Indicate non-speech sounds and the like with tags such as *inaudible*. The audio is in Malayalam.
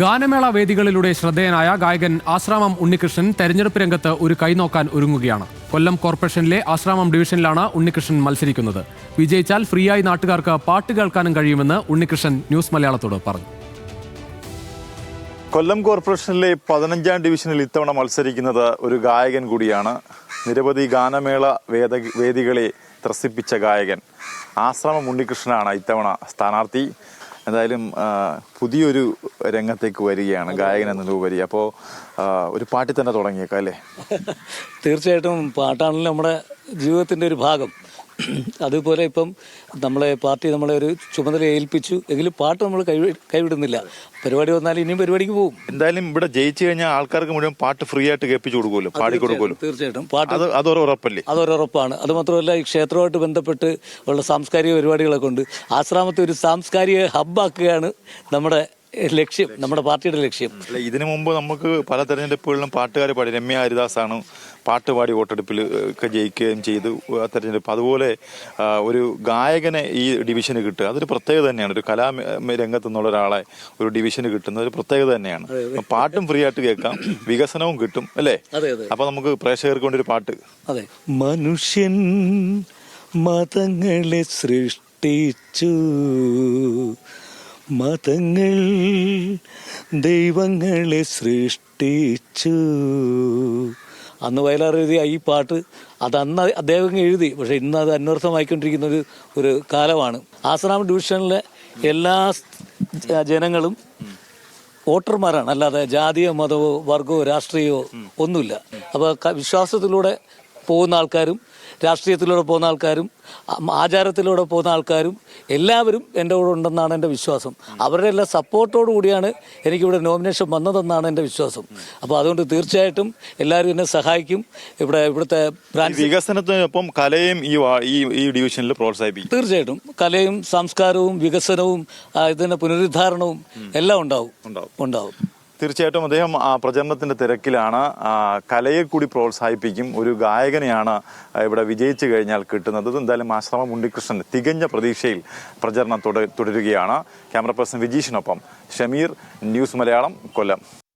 ഗാനമേള വേദികളിലൂടെ ശ്രദ്ധേയനായ ഗായകൻ ആശ്രാമം ഉണ്ണികൃഷ്ണൻ തെരഞ്ഞെടുപ്പ് രംഗത്ത് ഒരു കൈനോക്കാൻ ഒരുങ്ങുകയാണ്. കൊല്ലം കോർപ്പറേഷനിലെ ആശ്രാമം ഡിവിഷനിലാണ് ഉണ്ണികൃഷ്ണൻ മത്സരിക്കുന്നത്. വിജയിച്ചാൽ ഫ്രീയായി നാട്ടുകാർക്ക് പാട്ട് കേൾക്കാനും കഴിയുമെന്ന് ഉണ്ണികൃഷ്ണൻ ന്യൂസ് മലയാളത്തോട് പറഞ്ഞു. കൊല്ലം കോർപ്പറേഷനിലെ പതിനഞ്ചാം ഡിവിഷനിൽ ഇത്തവണ മത്സരിക്കുന്നത് ഒരു ഗായകൻ കൂടിയാണ്. നിരവധി ഗാനമേള വേദ വേദികളെ ത്രസിപ്പിച്ച ഗായകൻ ആശ്രമം ഉണ്ണികൃഷ്ണനാണ് ഇത്തവണ സ്ഥാനാർത്ഥി. എന്തായാലും പുതിയൊരു രംഗത്തേക്ക് വരികയാണ് ഗായകൻ എന്നതിലുപരി അപ്പോൾ ഒരു പാട്ടിൽ തന്നെ തുടങ്ങിയേക്കാം അല്ലേ? *laughs* തീർച്ചയായിട്ടും പാട്ടാണല്ലോ നമ്മുടെ ജീവിതത്തിന്റെ ഒരു ഭാഗം. അതുപോലെ ഇപ്പം നമ്മളെ പാർട്ടി നമ്മളെ ഒരു ചുമതല ഏൽപ്പിച്ചു എങ്കിലും പാട്ട് നമ്മൾ കൈവി കൈവിടുന്നില്ല. പരിപാടി വന്നാൽ ഇനിയും പരിപാടിക്ക് പോകും. എന്തായാലും ഇവിടെ ജയിച്ചു കഴിഞ്ഞാൽ ആൾക്കാർക്ക് മുഴുവൻ പാട്ട് ഫ്രീ ആയിട്ട് കേൾപ്പിച്ചു കൊടുക്കുമല്ലോ പാടി കൊടുക്കുമല്ലോ. തീർച്ചയായിട്ടും. പാട്ട് അത് അതൊരു ഉറപ്പല്ലേ? അതൊരുറപ്പാണ് അത് മാത്രമല്ല ഈ ക്ഷേത്രമായിട്ട് ബന്ധപ്പെട്ട് ഉള്ള സാംസ്കാരിക പരിപാടികളൊക്കെ ഉണ്ട്. ആശ്രാമത്തെ ഒരു സാംസ്കാരിക ഹബ്ബാക്കുകയാണ് നമ്മുടെ ലക്ഷ്യം നമ്മുടെ പാർട്ടിയുടെ ലക്ഷ്യം. അല്ല ഇതിനു മുമ്പ് നമുക്ക് പല തെരഞ്ഞെടുപ്പുകളിലും പാട്ടുകാർ പാടി. രമ്യ ഹരിദാസാണ് പാട്ട് പാടി വോട്ടെടുപ്പിൽ ഒക്കെ ജയിക്കുകയും ചെയ്തു ആ തെരഞ്ഞെടുപ്പ്. അതുപോലെ ഒരു ഗായകനെ ഈ ഡിവിഷന് കിട്ടുക. അതൊരു പ്രത്യേകത തന്നെയാണ്. ഒരു കലാ രംഗത്തു നിന്നുള്ള ഒരാളെ ഒരു ഡിവിഷന് കിട്ടുന്ന ഒരു പ്രത്യേകത തന്നെയാണ്. പാട്ടും ഫ്രീ ആയിട്ട് കേൾക്കാം. *clears throat* വികസനവും കിട്ടും അല്ലേ? അപ്പൊ നമുക്ക് പ്രേക്ഷകർക്ക് വേണ്ടി ഒരു പാട്ട്. അതെ. മനുഷ്യൻ മതങ്ങളെ സൃഷ്ടിച്ചു. മതങ്ങൾ ദൈവങ്ങളെ സൃഷ്ടിച്ചു. അന്ന് വയലാർ എഴുതിയ ഈ പാട്ട് അത് അന്ന് അദ്ദേഹം എഴുതി. പക്ഷെ ഇന്ന് അത് അന്വർത്ഥമായിക്കൊണ്ടിരിക്കുന്ന ഒരു ഒരു കാലമാണ്. ആശ്രാമം ഡിവിഷനിലെ എല്ലാ ജനങ്ങളും വോട്ടർമാരാണ്. അല്ലാതെ ജാതിയോ മതമോ വർഗമോ രാഷ്ട്രീയമോ ഒന്നുമില്ല. അപ്പോൾ വിശ്വാസത്തിലൂടെ പോകുന്ന ആൾക്കാരും രാഷ്ട്രീയത്തിലൂടെ പോകുന്ന ആൾക്കാരും ആചാരത്തിലൂടെ പോകുന്ന ആൾക്കാരും എല്ലാവരും എന്റെ കൂടെ ഉണ്ടെന്നാണ് എന്റെ വിശ്വാസം. അവരുടെ എല്ലാ സപ്പോർട്ടോടു കൂടിയാണ് എനിക്കിവിടെ നോമിനേഷൻ വന്നതെന്നാണ് എന്റെ വിശ്വാസം. അപ്പോൾ അതുകൊണ്ട് തീർച്ചയായിട്ടും എല്ലാവരും എന്നെ സഹായിക്കും. ഇവിടെ ഇവിടുത്തെ ബ്രാഞ്ച് വികസനത്തിനൊപ്പം കലയും ഈ ഈ ഈ ഡിവിഷനിൽ പ്രോത്സാഹിപ്പിക്കും. തീർച്ചയായിട്ടും. കലയും സംസ്കാരവും വികസനവും ഇതിന്റെ പുനരുദ്ധാരണവും എല്ലാം ഉണ്ടാവും. ഉണ്ടാവും. തീർച്ചയായിട്ടും അദ്ദേഹം പ്രചരണത്തിന്റെ തിരക്കിലാണ് കലയെ കൂടി പ്രോത്സാഹിപ്പിക്കും. ഒരു ഗായകനെയാണ് ഇവിടെ വിജയിച്ചു കഴിഞ്ഞാൽ കിട്ടുന്നത്. എന്തായാലും ആശ്രമം ഉണ്ണികൃഷ്ണൻ തികഞ്ഞ പ്രതീക്ഷയിൽ പ്രചരണം തുടരുകയാണ്. ക്യാമറ പേഴ്സൺ വിജീഷിനൊപ്പം ഷമീർ ന്യൂസ് മലയാളം കൊല്ലം.